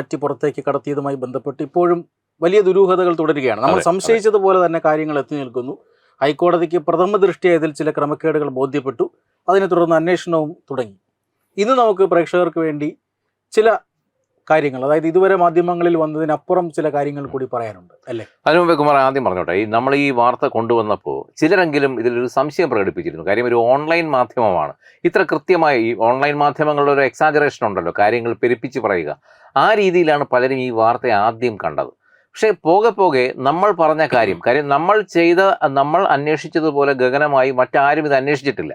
മാറ്റി പുറത്തേക്ക് കടത്തിയതുമായി ബന്ധപ്പെട്ട് ഇപ്പോഴും വലിയ ദുരൂഹതകൾ തുടരുകയാണ്. നമ്മൾ. സംശയിച്ചതുപോലെ തന്നെ കാര്യങ്ങൾ എത്തി നിൽക്കുന്നു. ഹൈക്കോടതിക്ക് പ്രഥമ ദൃഷ്ടിയ ഇതിൽ ചില ക്രമക്കേടുകൾ ബോധ്യപ്പെട്ടു. അതിനെ തുടർന്ന് അന്വേഷണവും തുടങ്ങി. ഇന്ന് നമുക്ക് പ്രേക്ഷകർക്ക് വേണ്ടി ചില കാര്യങ്ങൾ. അതായത് ഇതുവരെ മാധ്യമങ്ങളിൽ വന്നതിനപ്പുറം ചില കാര്യങ്ങൾ കൂടി പറയാനുണ്ട് അല്ലേ? അതിനു മുമ്പേ കുമാർ ആദ്യം പറഞ്ഞോട്ടെ ഈ നമ്മൾ ഈ വാർത്ത കൊണ്ടുവന്നപ്പോൾ ചിലരെങ്കിലും ഇതിലൊരു സംശയം പ്രകടിപ്പിച്ചിരുന്നു. കാര്യം ഒരു ഓൺലൈൻ മാധ്യമമാണ്. ഇത്ര കൃത്യമായി ഈ ഓൺലൈൻ മാധ്യമങ്ങളുടെ ഒരു എക്സാജറേഷൻ ഉണ്ടല്ലോ കാര്യങ്ങൾ പെരുപ്പിച്ച് പറയുക. ആ രീതിയിലാണ് പലരും ഈ വാർത്ത ആദ്യം കണ്ടത്. പക്ഷേ പോകെ പോകെ നമ്മൾ പറഞ്ഞ കാര്യം കാര്യം നമ്മൾ ചെയ്ത നമ്മൾ അന്വേഷിച്ചതുപോലെ ഗഗനമായി മറ്റാരും ഇത് അന്വേഷിച്ചിട്ടില്ല.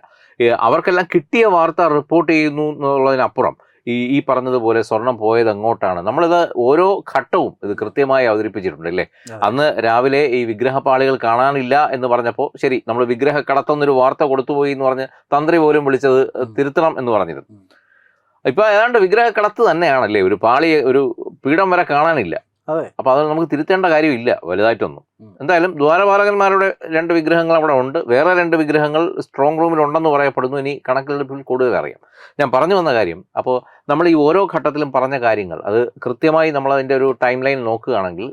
അവർക്കെല്ലാം കിട്ടിയ വാർത്ത റിപ്പോർട്ട് ചെയ്യുന്നു എന്നുള്ളതിനപ്പുറം ഈ ഈ പറഞ്ഞതുപോലെ സ്വർണം പോയത് എങ്ങോട്ടാണ്? നമ്മളിത് ഓരോ ഘട്ടവും ഇത് കൃത്യമായി അവതരിപ്പിച്ചിട്ടുണ്ട് അല്ലേ? അന്ന് രാവിലെ ഈ വിഗ്രഹപാളികൾ കാണാനില്ല എന്ന് പറഞ്ഞപ്പോൾ ശരി നമ്മൾ വിഗ്രഹ കടത്തുന്നൊരു വാർത്ത കൊടുത്തുപോയി എന്ന് പറഞ്ഞ് തന്ത്രി പോലും വിളിച്ചത് തിരുത്തണം എന്ന് പറഞ്ഞിരുന്നു. ഇപ്പൊ ഏതാണ്ട് വിഗ്രഹ കടത്ത് തന്നെയാണല്ലേ? ഒരു പാളി ഒരു പീഠം വരെ കാണാനില്ല. അതെ. അപ്പൊ അത് നമുക്ക് തിരുത്തേണ്ട കാര്യമില്ല വലുതായിട്ടൊന്നും. എന്തായാലും ദ്വാരപാലകന്മാരുടെ രണ്ട് വിഗ്രഹങ്ങൾ അവിടെ ഉണ്ട്. വേറെ രണ്ട് വിഗ്രഹങ്ങൾ സ്ട്രോങ് റൂമിൽ ഉണ്ടെന്ന് പറയപ്പെടുന്നു. ഇനി കണക്കിലെടുപ്പിൽ കൂടുതൽ അറിയാം. ഞാൻ പറഞ്ഞു വന്ന കാര്യം അപ്പോൾ നമ്മൾ ഈ ഓരോ ഘട്ടത്തിലും പറഞ്ഞ കാര്യങ്ങൾ അത് കൃത്യമായി നമ്മൾ അതിന്റെ ഒരു ടൈം ലൈൻ നോക്കുകയാണെങ്കിൽ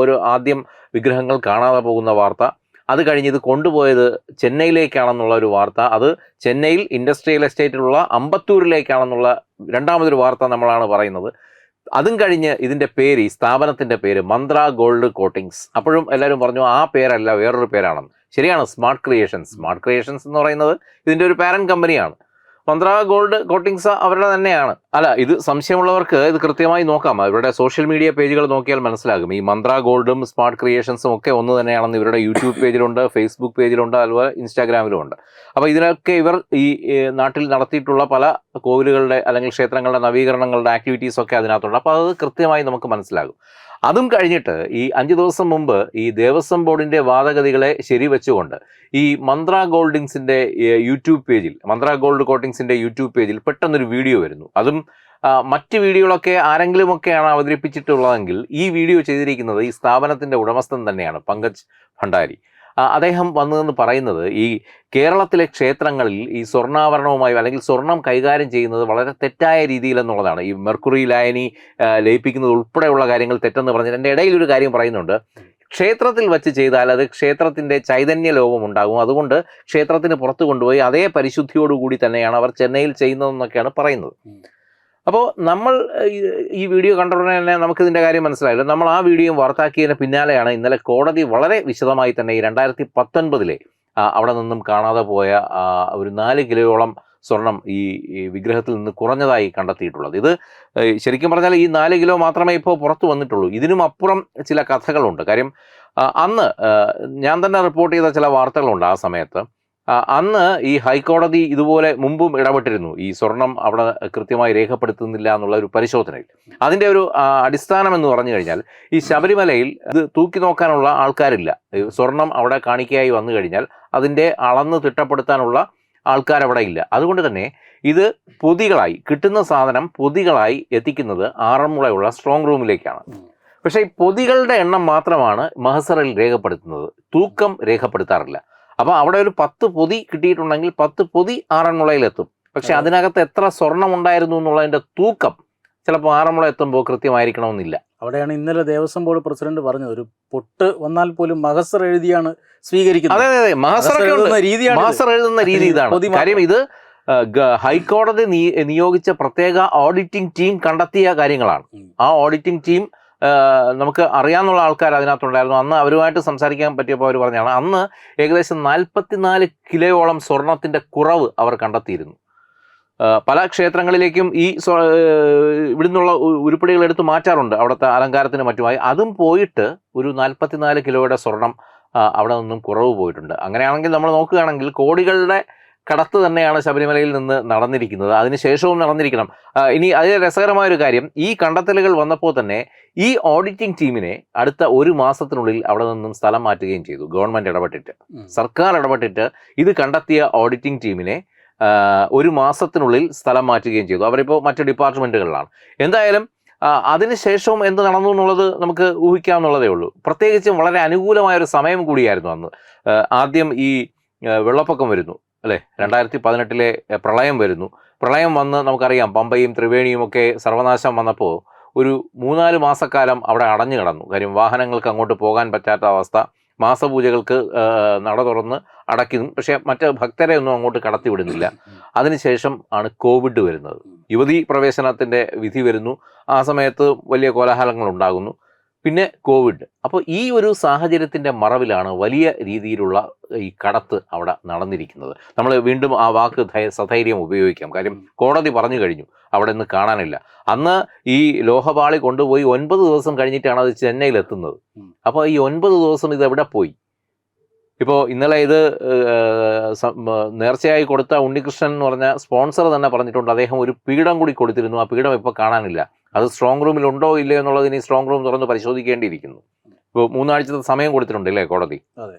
ഓരോ ആദ്യം വിഗ്രഹങ്ങൾ കാണാതെ പോകുന്ന വാർത്ത അത് കഴിഞ്ഞ് ഇത് കൊണ്ടുപോയത് ചെന്നൈയിലേക്കാണെന്നുള്ള ഒരു വാർത്ത അത് ചെന്നൈയിൽ ഇൻഡസ്ട്രിയൽ എസ്റ്റേറ്റിലുള്ള അമ്പത്തൂരിലേക്കാണെന്നുള്ള രണ്ടാമതൊരു വാർത്ത നമ്മളാണ് പറയുന്നത്. അതും കഴിഞ്ഞ് ഇതിന്റെ പേര് ഈ സ്ഥാപനത്തിന്റെ പേര് മന്ത്ര ഗോൾഡ് കോട്ടിങ്സ്. അപ്പോഴും എല്ലാവരും പറഞ്ഞു ആ പേരല്ല വേറൊരു പേരാണെന്ന് ശരിയാണ് സ്മാർട്ട് ക്രിയേഷൻസ്. സ്മാർട്ട് ക്രിയേഷൻസ് എന്ന് പറയുന്നത് ഇതിന്റെ ഒരു പാരൻ കമ്പനിയാണ് മന്ത്ര ഗോൾഡ് കോട്ടിങ്സ് അവരുടെ തന്നെയാണ്. അല്ല ഇത് സംശയമുള്ളവർക്ക് ഇത് കൃത്യമായി നോക്കാം. അവരുടെ സോഷ്യൽ മീഡിയ പേജുകൾ നോക്കിയാൽ മനസ്സിലാകും. ഈ മന്ത്ര ഗോൾഡും സ്മാർട്ട് ക്രിയേഷൻസും ഒക്കെ ഒന്ന് തന്നെയാണെന്ന് ഇവരുടെ യൂട്യൂബ് പേജിലുണ്ട് ഫേസ്ബുക്ക് പേജിലുണ്ട് അതുപോലെ ഇൻസ്റ്റാഗ്രാമിലും ഉണ്ട് അപ്പോൾ ഇതിനൊക്കെ ഇവർ ഈ നാട്ടിൽ നടത്തിയിട്ടുള്ള പല കോവിലുകളുടെ അല്ലെങ്കിൽ ക്ഷേത്രങ്ങളുടെ നവീകരണങ്ങളുടെ ആക്ടിവിറ്റീസ് ഒക്കെ അതിനകത്തുണ്ട്. അപ്പോൾ അത് കൃത്യമായി നമുക്ക് മനസ്സിലാകും. അതും കഴിഞ്ഞിട്ട് ഈ അഞ്ച് ദിവസം മുമ്പ് ഈ ദേവസ്വം ബോർഡിന്റെ വാദഗതികളെ ശരിവെച്ചുകൊണ്ട് ഈ മന്ത്ര ഗോൾഡിങ്സിന്റെ യൂട്യൂബ് പേജിൽ മന്ത്ര ഗോൾഡ് കോട്ടിങ്സിന്റെ യൂട്യൂബ് പേജിൽ പെട്ടെന്നൊരു വീഡിയോ വരുന്നു. അതും മറ്റ് വീഡിയോകളൊക്കെ ആരെങ്കിലുമൊക്കെയാണ് അവതരിപ്പിച്ചിട്ടുള്ളതെങ്കിൽ ഈ വീഡിയോ ചെയ്തിരിക്കുന്നത് ഈ സ്ഥാപനത്തിന്റെ ഉടമസ്ഥൻ തന്നെയാണ് പങ്കജ് ഭണ്ഡാരി. അദ്ദേഹം വന്നതെന്ന് പറയുന്നത് ഈ കേരളത്തിലെ ക്ഷേത്രങ്ങളിൽ ഈ സ്വർണാഭരണവുമായി അല്ലെങ്കിൽ സ്വർണം കൈകാര്യം ചെയ്യുന്നത് വളരെ തെറ്റായ രീതിയിൽ എന്നുള്ളതാണ് ഈ മെർക്കുറി ലായനി ലയിപ്പിക്കുന്നത് ഉൾപ്പെടെയുള്ള കാര്യങ്ങൾ തെറ്റെന്ന് പറഞ്ഞിട്ട് എന്റെ ഇടയിൽ ഒരു കാര്യം പറയുന്നുണ്ട്. ക്ഷേത്രത്തിൽ വെച്ച് ചെയ്താൽ അത് ക്ഷേത്രത്തിന്റെ ചൈതന്യ ലോകം ഉണ്ടാകും. അതുകൊണ്ട് ക്ഷേത്രത്തിന് പുറത്ത് കൊണ്ടുപോയി അതേ പരിശുദ്ധിയോടുകൂടി തന്നെയാണ് അവർ ചെന്നൈയിൽ ചെയ്യുന്നതെന്നൊക്കെയാണ് പറയുന്നത്. അപ്പോൾ നമ്മൾ ഈ- വീഡിയോ കണ്ട ഉടനെ തന്നെ നമുക്കിതിന്റെ കാര്യം മനസ്സിലായല്ലോ. നമ്മൾ ആ വീഡിയോ വാർത്താക്കിയതിന് പിന്നാലെയാണ് ഇന്നലെ കോടതി വളരെ വിശദമായി തന്നെ ഈ രണ്ടായിരത്തി പത്തൊൻപതിലെ അവിടെ നിന്നും കാണാതെ പോയ ഒരു നാല് കിലോയോളം സ്വർണം ഈ വിഗ്രഹത്തിൽ നിന്ന് കുറഞ്ഞതായി കണ്ടെത്തിയിട്ടുള്ളത്. ഇത് ശരിക്കും പറഞ്ഞാൽ ഈ നാല് കിലോ മാത്രമേ ഇപ്പോൾ പുറത്തു വന്നിട്ടുള്ളൂ. ഇതിനും അപ്പുറം ചില കഥകളുണ്ട്. കാര്യം അന്ന് ഞാൻ തന്നെ റിപ്പോർട്ട് ചെയ്ത ചില വാർത്തകളുണ്ട് ആ സമയത്ത്. അന്ന് ഈ ഹൈക്കോടതി ഇതുപോലെ മുമ്പും ഇടപെട്ടിരുന്നു. ഈ സ്വർണം അവിടെ കൃത്യമായി രേഖപ്പെടുത്തുന്നില്ല എന്നുള്ള ഒരു പരിശോധനയിൽ. അതിന്റെ ഒരു അടിസ്ഥാനം എന്ന് പറഞ്ഞു കഴിഞ്ഞാൽ ഈ ശബരിമലയിൽ ഇത് തൂക്കി നോക്കാനുള്ള ആൾക്കാരില്ല. സ്വർണം അവിടെ കാണിക്കയായി വന്നു കഴിഞ്ഞാൽ അതിന്റെ അളന്ന് തിട്ടപ്പെടുത്താനുള്ള ആൾക്കാർ അവിടെ ഇല്ല. അതുകൊണ്ട് തന്നെ ഇത് പൊതികളായി കിട്ടുന്ന സാധനം പൊതികളായി എത്തിക്കുന്നത് ആറന്മുളയുള്ള സ്ട്രോങ് റൂമിലേക്കാണ്. പക്ഷേ ഈ പൊതികളുടെ എണ്ണം മാത്രമാണ് മഹസറിൽ രേഖപ്പെടുത്തുന്നത്. തൂക്കം രേഖപ്പെടുത്താറില്ല. അപ്പോൾ അവിടെ ഒരു പത്ത് പൊതി കിട്ടിയിട്ടുണ്ടെങ്കിൽ പത്ത് പൊതി ആറന്മുളയിലെത്തും. പക്ഷെ അതെ. അതിനകത്ത് എത്ര സ്വർണം ഉണ്ടായിരുന്നു എന്നുള്ളതിന്റെ തൂക്കം ചിലപ്പോൾ ആറന്മുള എത്തുമ്പോൾ കൃത്യമായിരിക്കണമെന്നില്ല. അവിടെയാണ് ഇന്നലെ ദേവസ്വം ബോർഡ് പ്രസിഡന്റ് പറഞ്ഞത് ഒരു പൊട്ട് വന്നാൽ പോലും മഹസർ എഴുതിയാണ് സ്വീകരിക്കുന്നത്. അതെ അതെ മഹസർ എഴുതുന്ന രീതിയാണ് മഹസർ എഴുതുന്ന രീതി ഇതാണ്. കാര്യം ഇത് ഹൈക്കോടതി നിയോഗിച്ച പ്രത്യേക ഓഡിറ്റിംഗ് ടീം കണ്ടെത്തിയ കാര്യങ്ങളാണ്. ആ ഓഡിറ്റിംഗ് ടീം നമുക്ക് അറിയാവുന്ന ആൾക്കാർ അതിനകത്തുണ്ടായിരുന്നു. അന്ന് അവരുമായിട്ട് സംസാരിക്കാൻ പറ്റിയപ്പോൾ അവർ പറഞ്ഞാണ് അന്ന് ഏകദേശം നാൽപ്പത്തിനാല് കിലോയോളം സ്വർണത്തിന്റെ കുറവ് അവർ കണ്ടെത്തിയിരുന്നു. പല ക്ഷേത്രങ്ങളിലേക്കും ഈ ഇവിടുന്നുള്ള ഉരുപ്പടികൾ എടുത്ത് മാറ്റാറുണ്ട് അവിടുത്തെ അലങ്കാരത്തിന് മറ്റുമായി. അതും പോയിട്ട് ഒരു നാൽപ്പത്തിനാല് കിലോയുടെ സ്വർണം അവിടെ നിന്നും കുറവ് പോയിട്ടുണ്ട്. അങ്ങനെയാണെങ്കിൽ നമ്മൾ നോക്കുകയാണെങ്കിൽ കോടികളുടെ കടത്ത് തന്നെയാണ് ശബരിമലയിൽ നിന്ന് നടന്നിരിക്കുന്നത്. അതിനുശേഷവും നടന്നിരിക്കണം. ഇനി അതിൽ രസകരമായ ഒരു കാര്യം ഈ കണ്ടെത്തലുകൾ വന്നപ്പോൾ തന്നെ ഈ ഓഡിറ്റിംഗ് ടീമിനെ അടുത്ത ഒരു മാസത്തിനുള്ളിൽ അവിടെ നിന്നും സ്ഥലം മാറ്റുകയും ചെയ്തു. ഗവൺമെന്റ് ഇടപെട്ടിട്ട്. സർക്കാർ ഇടപെട്ടിട്ട് ഇത് കണ്ടെത്തിയ ഓഡിറ്റിംഗ് ടീമിനെ ഒരു മാസത്തിനുള്ളിൽ സ്ഥലം മാറ്റുകയും ചെയ്തു. അവരിപ്പോൾ മറ്റു ഡിപ്പാർട്ട്മെന്റുകളിലാണ്. എന്തായാലും അതിനുശേഷവും എന്ത് നടന്നു എന്നുള്ളത് നമുക്ക് ഊഹിക്കാമെന്നുള്ളതേ ഉള്ളൂ. പ്രത്യേകിച്ചും വളരെ അനുകൂലമായ ഒരു സമയം കൂടിയായിരുന്നു അന്ന്. ആദ്യം ഈ വെള്ളപ്പൊക്കം വരുന്നു. അല്ലേ? രണ്ടായിരത്തി പതിനെട്ടിലെ പ്രളയം വരുന്നു. പ്രളയം വന്ന് നമുക്കറിയാം പമ്പയും ത്രിവേണിയും ഒക്കെ സർവനാശം വന്നപ്പോൾ ഒരു മൂന്നാൽ മാസക്കാലം അവിടെ അടഞ്ഞു കിടന്നു. കാര്യം വാഹനങ്ങൾക്ക് അങ്ങോട്ട് പോകാൻ പറ്റാത്ത അവസ്ഥ. മാസപൂജകൾക്ക് നട തുറന്ന് അടയ്ക്കുന്നു. പക്ഷേ മറ്റ് ഭക്തരെ ഒന്നും അങ്ങോട്ട് കടത്തി വിടുന്നില്ല. അതിനുശേഷം ആണ് കോവിഡ് വരുന്നത്. യുവതി പ്രവേശനത്തിന്റെ വിധി വരുന്നു. ആ സമയത്ത് വലിയ കോലാഹലങ്ങൾ ഉണ്ടാകുന്നു. പിന്നെ കോവിഡ്. അപ്പോൾ ഈ ഒരു സാഹചര്യത്തിന്റെ മറവിലാണ് വലിയ രീതിയിലുള്ള ഈ കടത്ത് അവിടെ നടന്നിരിക്കുന്നത്. നമ്മൾ വീണ്ടും ആ വാക്ക് സധൈര്യം ഉപയോഗിക്കാം. കാര്യം കോടതി പറഞ്ഞു കഴിഞ്ഞു. അവിടെ നിന്ന് കാണാനില്ല. അന്ന് ഈ ലോഹപാളി കൊണ്ടുപോയി ഒൻപത് ദിവസം കഴിഞ്ഞിട്ടാണ് അത് ചെന്നൈയിൽ എത്തുന്നത് അപ്പോൾ ഈ ഒൻപത് ദിവസം ഇത് എവിടെ പോയി? ഇപ്പോൾ ഇന്നലെ ഇത് നേർച്ചയായി കൊടുത്ത ഉണ്ണികൃഷ്ണൻ എന്ന് പറഞ്ഞ സ്പോൺസർ തന്നെ പറഞ്ഞിട്ടുണ്ട്. അദ്ദേഹം ഒരു പീഠം കൂടി കൊടുത്തിരുന്നു. ആ പീഠം ഇപ്പോൾ കാണാനില്ല. അത് സ്ട്രോങ് റൂമിൽ ഉണ്ടോ ഇല്ലയോ എന്നുള്ളത് ഇനി സ്ട്രോങ് റൂം തുറന്ന് പരിശോധിക്കേണ്ടിയിരിക്കുന്നു. ഇപ്പോൾ മൂന്നാഴ്ചത്തെ സമയം കൊടുത്തിട്ടുണ്ട് അല്ലേ കോടതി? അതെ.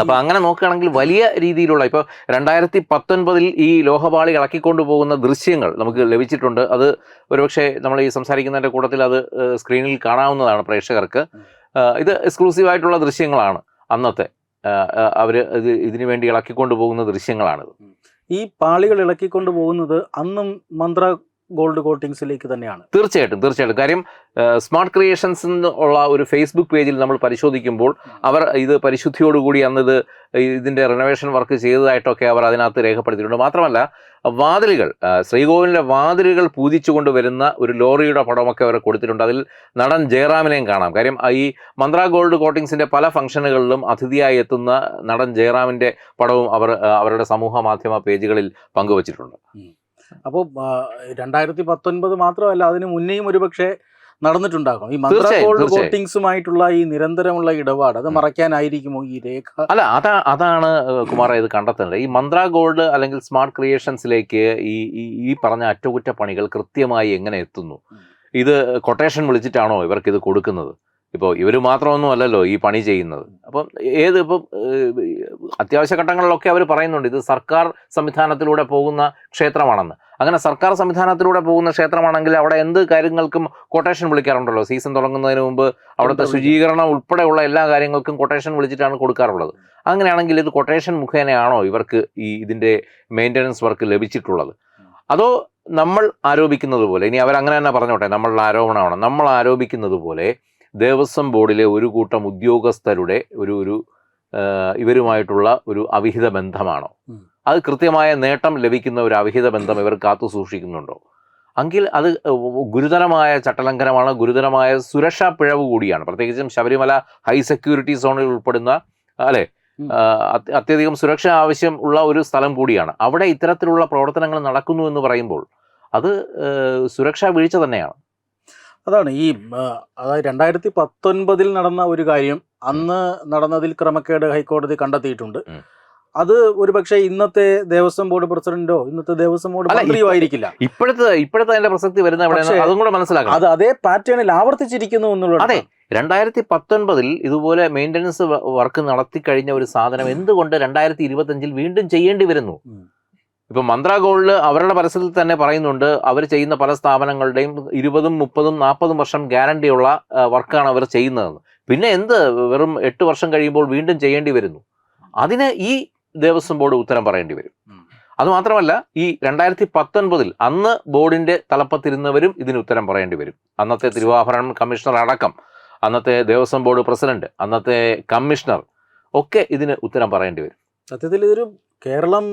അപ്പൊ അങ്ങനെ നോക്കുകയാണെങ്കിൽ വലിയ രീതിയിലുള്ള ഇപ്പോൾ രണ്ടായിരത്തി പത്തൊൻപതിൽ ഈ ലോഹപാളി ഇളക്കിക്കൊണ്ടു പോകുന്ന ദൃശ്യങ്ങൾ നമുക്ക് ലഭിച്ചിട്ടുണ്ട്. അത് ഒരുപക്ഷെ നമ്മൾ ഈ സംസാരിക്കുന്നതിന്റെ കൂട്ടത്തിൽ അത് സ്ക്രീനിൽ കാണാവുന്നതാണ് പ്രേക്ഷകർക്ക്. ഇത് എക്സ്ക്ലൂസീവ് ആയിട്ടുള്ള ദൃശ്യങ്ങളാണ് അന്നത്തെ. അവർ ഇത് ഇതിനു വേണ്ടി ഇളക്കിക്കൊണ്ടു പോകുന്ന ദൃശ്യങ്ങളാണിത്. ഈ പാളികൾ ഇളക്കിക്കൊണ്ടു പോകുന്നത് അന്നും മന്ത്ര ഗോൾഡ് കോട്ടിങ്സിലേക്ക് തന്നെയാണ്. തീർച്ചയായിട്ടും തീർച്ചയായിട്ടും. കാര്യം സ്മാർട്ട് ക്രിയേഷൻസ് ഉള്ള ഒരു ഫേസ്ബുക്ക് പേജിൽ നമ്മൾ പരിശോധിക്കുമ്പോൾ അവർ ഇത് പരിശുദ്ധിയോടുകൂടി അന്ന് ഇത് ഇതിന്റെ റിനോവേഷൻ വർക്ക് ചെയ്തതായിട്ടൊക്കെ അവർ അതിനകത്ത് രേഖപ്പെടുത്തിയിട്ടുണ്ട്. മാത്രമല്ല വാതിലുകൾ ശ്രീകോവിലിന്റെ ശ്രീകോവിലിന്റെ വാതിലുകൾ പൂജിച്ചുകൊണ്ട് കൊണ്ടുവരുന്ന ഒരു ലോറിയുടെ പടമൊക്കെ അവർ കൊടുത്തിട്ടുണ്ട്. അതിൽ നടൻ ജയറാമിനെയും കാണാം. കാര്യം ഈ മന്ത്ര ഗോൾഡ് കോട്ടിങ്സിന്റെ പല ഫംഗ്ഷനുകളിലും അതിഥിയായി എത്തുന്ന നടൻ ജയറാമിന്റെ പടവും അവർ അവരുടെ സമൂഹ മാധ്യമ പേജുകളിൽ പങ്കുവച്ചിട്ടുണ്ട്. അപ്പോൾ രണ്ടായിരത്തി പത്തൊൻപത് മാത്രമല്ല അതിന് മുന്നേയും ഒരുപക്ഷെ നടന്നിട്ടുണ്ടാകും. ഈ മന്ത്ര ഗോൾഡ്. കോട്ടിങ്സുമായിട്ടുള്ള ഈ നിരന്തരമുള്ള ഇടപാട് അത്. മറയ്ക്കാനായിരിക്കുമോ ഈ രേഖ? അല്ല അതാ അതാണ് കുമാർ ഇത് കണ്ടെത്തേണ്ടത്. ഈ മന്ത്ര ഗോൾഡ് അല്ലെങ്കിൽ സ്മാർട്ട് ക്രിയേഷൻസിലേക്ക് ഈ ഈ പറഞ്ഞ അറ്റകുറ്റപ്പണികൾ കൃത്യമായി എങ്ങനെ എത്തുന്നു? ഇത് കൊട്ടേഷൻ വിളിച്ചിട്ടാണോ ഇവർക്ക് ഇത് കൊടുക്കുന്നത്? ഇപ്പോൾ ഇവർ മാത്രമൊന്നും അല്ലല്ലോ ഈ പണി ചെയ്യുന്നത്. അപ്പം ഏത് ഇപ്പം അത്യാവശ്യ ഘട്ടങ്ങളിലൊക്കെ അവർ പറയുന്നുണ്ട് ഇത് സർക്കാർ സംവിധാനത്തിലൂടെ പോകുന്ന ക്ഷേത്രമാണെന്ന്. അങ്ങനെ സർക്കാർ സംവിധാനത്തിലൂടെ പോകുന്ന ക്ഷേത്രമാണെങ്കിൽ അവിടെ എന്ത് കാര്യങ്ങൾക്കും കൊട്ടേഷൻ വിളിക്കാറുണ്ടല്ലോ? സീസൺ തുടങ്ങുന്നതിന് മുമ്പ് അവിടുത്തെ. ശുചീകരണം ഉൾപ്പെടെയുള്ള എല്ലാ കാര്യങ്ങൾക്കും കൊട്ടേഷൻ വിളിച്ചിട്ടാണ് കൊടുക്കാറുള്ളത്. അങ്ങനെയാണെങ്കിൽ ഇത് കൊട്ടേഷൻ മുഖേനയാണോ ഇവർക്ക് ഈ ഇതിന്റെ മെയിന്റനൻസ് വർക്ക് ലഭിച്ചിട്ടുള്ളത്? അതോ നമ്മൾ ആരോപിക്കുന്നത് പോലെ ഇനി അവരങ്ങനെ തന്നെ പറഞ്ഞോട്ടെ നമ്മളുടെ ആരോപണമാണ് നമ്മൾ ആരോപിക്കുന്നത് പോലെ ദേവസ്വം ബോർഡിലെ ഒരു കൂട്ടം ഉദ്യോഗസ്ഥരുടെ ഒരു ഒരു ഇവരുമായിട്ടുള്ള ഒരു അവിഹിത ബന്ധമാണോ? അത് കൃത്യമായ നേട്ടം ലഭിക്കുന്ന ഒരു അവിഹിത ബന്ധം ഇവർ കാത്തു സൂക്ഷിക്കുന്നുണ്ടോ? എങ്കിൽ അത് ഗുരുതരമായ ചട്ടലംഘനമാണ് ഗുരുതരമായ സുരക്ഷാ പിഴവ് കൂടിയാണ്. പ്രത്യേകിച്ചും ശബരിമല ഹൈ സെക്യൂരിറ്റി സോണിൽ ഉൾപ്പെടുന്ന അല്ലെ അത്യധികം സുരക്ഷ ആവശ്യം ഉള്ള ഒരു സ്ഥലം കൂടിയാണ്. അവിടെ ഇത്തരത്തിലുള്ള പ്രവർത്തനങ്ങൾ നടക്കുന്നു എന്ന് പറയുമ്പോൾ അത് സുരക്ഷാ വീഴ്ച തന്നെയാണ്. അതാണ് ഈ അതായത് രണ്ടായിരത്തി പത്തൊൻപതിൽ നടന്ന ഒരു കാര്യം അന്ന് നടന്നതിൽ ക്രമക്കേട് ഹൈക്കോടതി കണ്ടെത്തിയിട്ടുണ്ട്. അത് ഒരുപക്ഷെ ഇന്നത്തെ ദേവസ്വം ബോർഡ് പ്രസിഡന്റോ ഇന്നത്തെ ദേവസ്വം ബോർഡ് മന്ത്രിയോ ആയിരിക്കില്ല. ഇപ്പോഴത്തെ ഇപ്പോഴത്തെ അതിന്റെ പ്രസക്തി വരുന്ന അതും കൂടെ മനസ്സിലാക്കണം. അത് അതേ പാറ്റേണിൽ ആവർത്തിച്ചിരിക്കുന്നു എന്നുള്ളത് അതെ. രണ്ടായിരത്തി പത്തൊൻപതിൽ ഇതുപോലെ മെയിന്റനൻസ് വർക്ക് നടത്തി കഴിഞ്ഞ ഒരു സാധനം എന്തുകൊണ്ട് രണ്ടായിരത്തി ഇരുപത്തഞ്ചിൽ വീണ്ടും ചെയ്യേണ്ടി വരുന്നു. ഇപ്പൊ മന്ത്ര ഗോൾഡ് അവരുടെ പരസ്യത്തിൽ തന്നെ പറയുന്നുണ്ട് അവർ ചെയ്യുന്ന പല സ്ഥാപനങ്ങളുടെയും ഇരുപതും മുപ്പതും നാൽപ്പതും വർഷം ഗ്യാരണ്ടിയുള്ള വർക്കാണ് അവർ ചെയ്യുന്നതെന്ന്. പിന്നെ എന്ത് വെറും എട്ട് വർഷം കഴിയുമ്പോൾ വീണ്ടും ചെയ്യേണ്ടി വരുന്നു? അതിന് ഈ ദേവസ്വം ബോർഡ് ഉത്തരം പറയേണ്ടി വരും. അതുമാത്രമല്ല മാത്രമല്ല ഈ രണ്ടായിരത്തി പത്തൊൻപതിൽ അന്ന് ബോർഡിന്റെ തലപ്പത്തിരുന്നവരും ഇതിന് ഉത്തരം പറയേണ്ടി വരും. അന്നത്തെ തിരുവാഭരണം കമ്മീഷണർ അടക്കം അന്നത്തെ ദേവസ്വം ബോർഡ് പ്രസിഡന്റ് അന്നത്തെ കമ്മീഷണർ ഒക്കെ ഇതിന് ഉത്തരം പറയേണ്ടി വരും. സത്യത്തിൽ ഇതൊരു കേരളം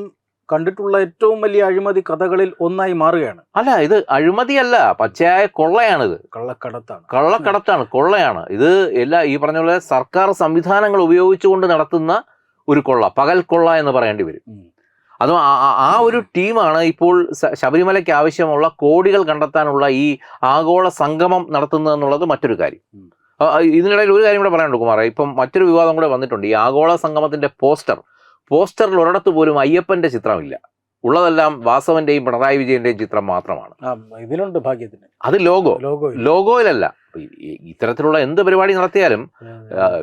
കണ്ടിട്ടുള്ള ഏറ്റവും വലിയ അഴിമതി കഥകളിൽ ഒന്നായി മാറുകയാണ്. അല്ല ഇത് അഴിമതിയല്ല പച്ചയായ കൊള്ളയാണിത്. കള്ളക്കടത്താണ്. കള്ളക്കടത്താണ് കൊള്ളയാണ്. ഇത് എല്ലാ ഈ പറഞ്ഞ പോലെ സർക്കാർ സംവിധാനങ്ങൾ ഉപയോഗിച്ചുകൊണ്ട് നടത്തുന്ന ഒരു കൊള്ള പകൽ കൊള്ള എന്ന് പറയേണ്ടി വരും. അതും ആ- ഒരു ടീമാണ് ഇപ്പോൾ ശബരിമലയ്ക്ക് ആവശ്യമുള്ള കോടികൾ കണ്ടെത്താനുള്ള ഈ ആഗോള സംഗമം നടത്തുന്നതെന്നുള്ളത് മറ്റൊരു കാര്യം. ഇതിനിടയിൽ ഒരു കാര്യം കൂടെ പറയാനുണ്ട് കുമാറേ. ഇപ്പം മറ്റൊരു വിവാദം കൂടെ വന്നിട്ടുണ്ട്. ഈ ആഗോള സംഗമത്തിന്റെ പോസ്റ്റർ പോസ്റ്ററിൽ ഒരിടത്ത് പോലും അയ്യപ്പന്റെ ചിത്രമില്ല. ഉള്ളതെല്ലാം വാസവന്റെയും പിണറായി വിജയന്റെയും ചിത്രം മാത്രമാണ്. ഇതിലുണ്ട് ഭാഗ്യത്തിന്. അത് ലോഗോ. ലോഗോ ലോഗോയിലല്ല. ഇത്തരത്തിലുള്ള എന്ത് പരിപാടി നടത്തിയാലും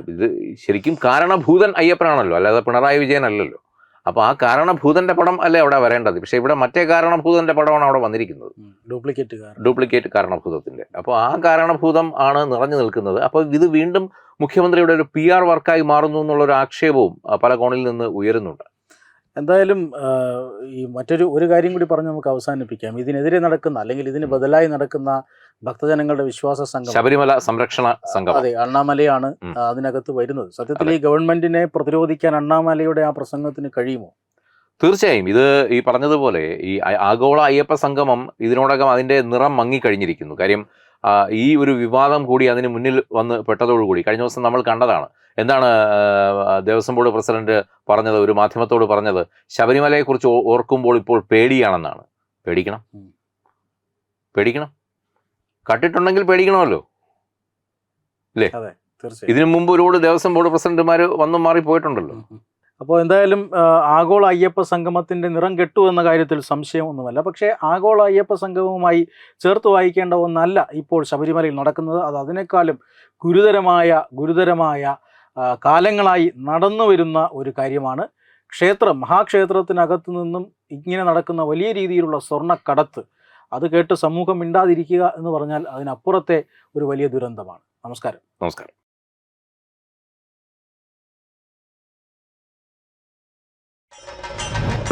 ഇത് ശരിക്കും കാരണഭൂതൻ അയ്യപ്പനാണല്ലോ. അല്ലാതെ പിണറായി വിജയൻ അല്ലല്ലോ അപ്പൊ ആ കാരണഭൂതന്റെ പടം അല്ലേ അവിടെ വരേണ്ടത്? പക്ഷെ ഇവിടെ മറ്റേ കാരണഭൂതന്റെ പടമാണ് അവിടെ വന്നിരിക്കുന്നത്. ഡ്യൂപ്ലിക്കേറ്റ് ഡ്യൂപ്ലിക്കേറ്റ് കാരണഭൂതത്തിന്റെ. അപ്പോൾ ആ കാരണഭൂതം ആണ് നിറഞ്ഞു നിൽക്കുന്നത്. അപ്പോൾ ഇത് വീണ്ടും മുഖ്യമന്ത്രിയുടെ ഒരു പി ആർ വർക്കായി മാറുന്നു എന്നുള്ള ഒരു ആക്ഷേപവും പല കോണിൽ നിന്ന് ഉയരുന്നുണ്ട്. എന്തായാലും ഈ മറ്റൊരു ഒരു കാര്യം കൂടി പറഞ്ഞ് നമുക്ക് അവസാനിപ്പിക്കാം. ഇതിനെതിരെ നടക്കുന്ന അല്ലെങ്കിൽ ഇതിന് ബദലായി നടക്കുന്ന ഭക്തജനങ്ങളുടെ വിശ്വാസ സംഘം ശബരിമല സംരക്ഷണ സംഘം അതെ അണ്ണാമലയാണ് അതിനകത്ത് വരുന്നത്. സത്യത്തിൽ ഈ ഗവൺമെന്റിനെ പ്രതിരോധിക്കാൻ അണ്ണാമലയുടെ ആ പ്രസംഗത്തിന് കഴിയുമോ? തീർച്ചയായും. ഇത് ഈ പറഞ്ഞതുപോലെ ഈ ആഗോള അയ്യപ്പ സംഗമം ഇതിനോടകം അതിന്റെ നിറം മങ്ങിക്കഴിഞ്ഞിരിക്കുന്നു. കാര്യം ഈ ഒരു വിവാദം കൂടി അതിന് മുന്നിൽ വന്ന് പെട്ടതോടുകൂടി കഴിഞ്ഞ ദിവസം നമ്മൾ കണ്ടതാണ്. എന്താണ് ദേവസ്വം ബോർഡ് പ്രസിഡന്റ് പറഞ്ഞത് ഒരു മാധ്യമത്തോട് പറഞ്ഞത്? ശബരിമലയെ കുറിച്ച് ഓർക്കുമ്പോൾ ഇപ്പോൾ പേടിയാണെന്നാണ്. പേടിക്കണം. പേടിക്കണം. കട്ടിട്ടുണ്ടെങ്കിൽ പേടിക്കണമല്ലോ. തീർച്ചയായും. ഇതിനു മുമ്പ് ഒരുപാട് ദേവസ്വം ബോർഡ് പ്രസിഡന്റുമാർ വന്നും മാറി പോയിട്ടുണ്ടല്ലോ അപ്പോൾ എന്തായാലും ആഗോള അയ്യപ്പ സംഗമത്തിന്റെ നിറം കെട്ടു എന്ന കാര്യത്തിൽ സംശയമൊന്നുമല്ല. പക്ഷേ ആഗോള അയ്യപ്പ സംഗമവുമായി ചേർത്ത് വായിക്കേണ്ട ഒന്നല്ല ഇപ്പോൾ ശബരിമലയിൽ നടക്കുന്നത്. അത് അതിനേക്കാളും ഗുരുതരമായ ഗുരുതരമായ കാലങ്ങളായി നടന്നു വരുന്ന ഒരു കാര്യമാണ്. ക്ഷേത്രം മഹാക്ഷേത്രത്തിനകത്തു നിന്നും ഇങ്ങനെ നടക്കുന്ന വലിയ രീതിയിലുള്ള സ്വർണക്കടത്ത് അത് കേട്ട് സമൂഹം മിണ്ടാതിരിക്കുക എന്ന് പറഞ്ഞാൽ അതിനപ്പുറത്തെ ഒരു വലിയ ദുരന്തമാണ്. നമസ്കാരം. നമസ്കാരം.